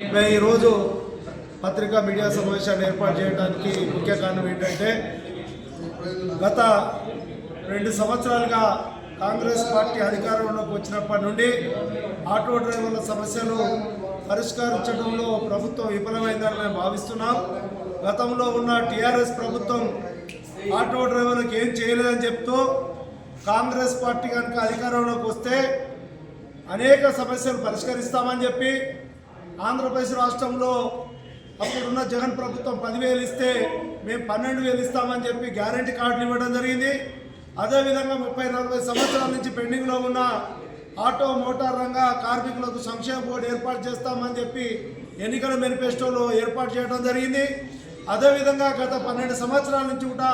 మేము ఈరోజు పత్రికా మీడియా సమావేశాన్ని ఏర్పాటు చేయడానికి ముఖ్య కారణం ఏంటంటే గత రెండు సంవత్సరాలుగా కాంగ్రెస్ పార్టీ అధికారంలోకి వచ్చినప్పటి నుండి ఆటో డ్రైవర్ల సమస్యలు పరిష్కరించడంలో ప్రభుత్వం విఫలమైందని మేము భావిస్తున్నాం. గతంలో ఉన్న టీఆర్ఎస్ ప్రభుత్వం ఆటో డ్రైవర్లకు ఏం చేయలేదని చెప్తూ కాంగ్రెస్ పార్టీ కనుక అధికారంలోకి వస్తే అనేక సమస్యలు పరిష్కరిస్తామని చెప్పి ఆంధ్రప్రదేశ్ రాష్ట్రంలో అప్పుడున్న జగన్ ప్రభుత్వం పదివేలు ఇస్తే మేము పన్నెండు వేలు ఇస్తామని చెప్పి గ్యారంటీ కార్డులు ఇవ్వడం జరిగింది. అదేవిధంగా ముప్పై నలభై సంవత్సరాల నుంచి పెండింగ్లో ఉన్న ఆటో మోటార్ రంగ కార్మికులకు సంక్షేమ బోర్డు ఏర్పాటు చేస్తామని చెప్పి ఎన్నికల మేనిఫెస్టోలో ఏర్పాటు చేయడం జరిగింది. అదేవిధంగా గత పన్నెండు సంవత్సరాల నుంచి కూడా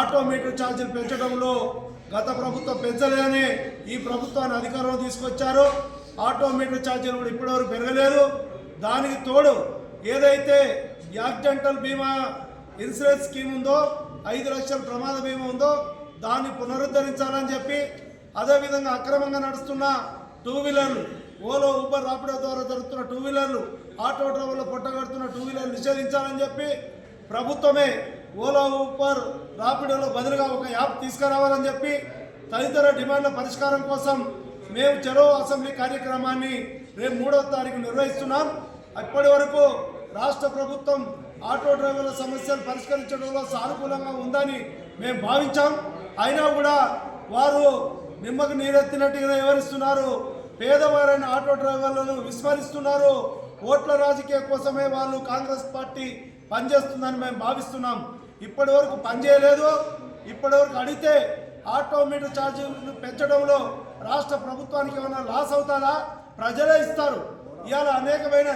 ఆటో మీటర్ ఛార్జీలు పెంచడంలో గత ప్రభుత్వం పెంచలేదని ఈ ప్రభుత్వాన్ని అధికారంలో తీసుకొచ్చారు. ఆటో మీటర్ ఛార్జీలు కూడా ఇప్పటివరకు పెరగలేదు. దానికి తోడు ఏదైతే యాక్సిడెంటల్ బీమా ఇన్సూరెన్స్ స్కీమ్ ఉందో ఐదు లక్షల ప్రమాద బీమా ఉందో దాన్ని పునరుద్ధరించాలని చెప్పి అదేవిధంగా అక్రమంగా నడుస్తున్న టూ వీలర్లు ఓలో ఊబర్ రాపిడో ద్వారా జరుగుతున్న టూ వీలర్లు ఆటో డ్రైవర్లు పొట్టగడుతున్న టూ వీలర్లు నిషేధించాలని చెప్పి ప్రభుత్వమే ఓలా ఊబర్ రాపిడోలో బదులుగా ఒక యాప్ తీసుకురావాలని చెప్పి తదితర డిమాండ్ల పరిష్కారం కోసం మేము చెరో అసెంబ్లీ కార్యక్రమాన్ని రేపు మూడవ తారీఖు నిర్వహిస్తున్నాం. అప్పటి వరకు రాష్ట్ర ప్రభుత్వం ఆటో డ్రైవర్ల సమస్యలు పరిష్కరించడంలో సానుకూలంగా ఉందని మేము భావించాం. అయినా కూడా వారు నిమ్మకు నీరెత్తినట్టుగా వివరిస్తున్నారు పేదవారైన ఆటో డ్రైవర్లను విస్మరిస్తున్నారు. ఓట్ల రాజకీయ కోసమే వాళ్ళు కాంగ్రెస్ పార్టీ పనిచేస్తుందని మేము భావిస్తున్నాం. ఇప్పటి వరకు పనిచేయలేదు. ఇప్పటి వరకు అడిగితే ఆటో మీటర్ ఛార్జీలు పెంచడంలో రాష్ట్ర ప్రభుత్వానికి ఏమైనా లాస్ అవుతారా ప్రజలే ఇస్తారు. ఇవాళ అనేకమైన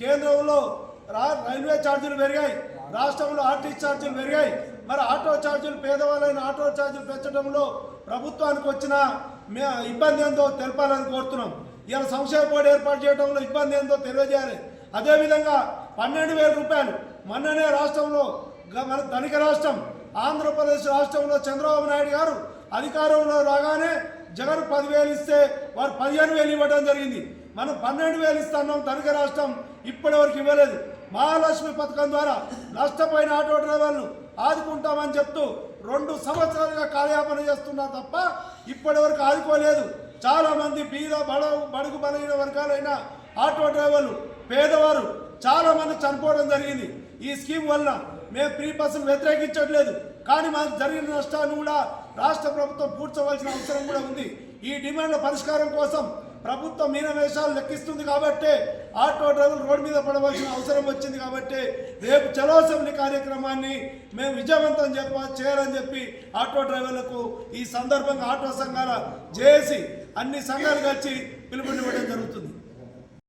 కేంద్రంలో రా రైల్వే ఛార్జీలు పెరిగాయి. రాష్ట్రంలో ఆర్టీసీ ఛార్జీలు పెరిగాయి. మరి ఆటో ఛార్జీలు పేదవాళ్ళైన ఆటో ఛార్జీలు పెంచడంలో ప్రభుత్వానికి వచ్చిన మే ఇబ్బంది ఏందో తెలపాలని కోరుతున్నాం. ఇలా సంక్షేమ బోర్డు ఏర్పాటు చేయడంలో ఇబ్బంది ఏందో తెలియజేయాలి. అదేవిధంగా పన్నెండు వేల రూపాయలు మొన్ననే రాష్ట్రంలో గ- మన ధనిక రాష్ట్రం ఆంధ్రప్రదేశ్ రాష్ట్రంలో చంద్రబాబు నాయుడు గారు అధికారంలో రాగానే జగన్ పదివేలు ఇస్తే వారు పదిహేను వేలు ఇవ్వడం జరిగింది. మనం పన్నెండు వేలు ఇస్తున్నాం ధనిక రాష్ట్రం ఇప్పటి వరకు ఇవ్వలేదు. మహాలక్ష్మి పథకం ద్వారా నష్టపోయిన ఆటో డ్రైవర్లు ఆదుకుంటామని చెప్తూ రెండు సంవత్సరాలుగా కార్యాపన చేస్తున్నారు తప్ప ఇప్పటి వరకు ఆదుకోలేదు. చాలామంది బీద బడ బడుగు బలహీన వర్గాలైన ఆటో డ్రైవర్లు పేదవారు చాలామంది చనిపోవడం జరిగింది. ఈ స్కీమ్ వల్ల మేము ప్రీ బస్సును వ్యతిరేకించట్లేదు. కానీ మాకు జరిగిన నష్టాన్ని కూడా రాష్ట్ర ప్రభుత్వం పూడ్చవలసిన అవసరం కూడా ఉంది. ఈ డిమాండ్ల పరిష్కారం కోసం ప్రభుత్వం మీనవేషాలు లెక్కిస్తుంది కాబట్టి ఆటో డ్రైవర్లు రోడ్డు మీద పడవలసిన అవసరం వచ్చింది కాబట్టి రేపు చలోసంని కార్యక్రమాన్ని మేము విజయవంతం చెప్ప చేయాలని చెప్పి ఆటో డ్రైవర్లకు ఈ సందర్భంగా ఆటో సంఘాల చేసి అన్ని సంఘాలు కలిసి పిలుపునివ్వడం జరుగుతుంది.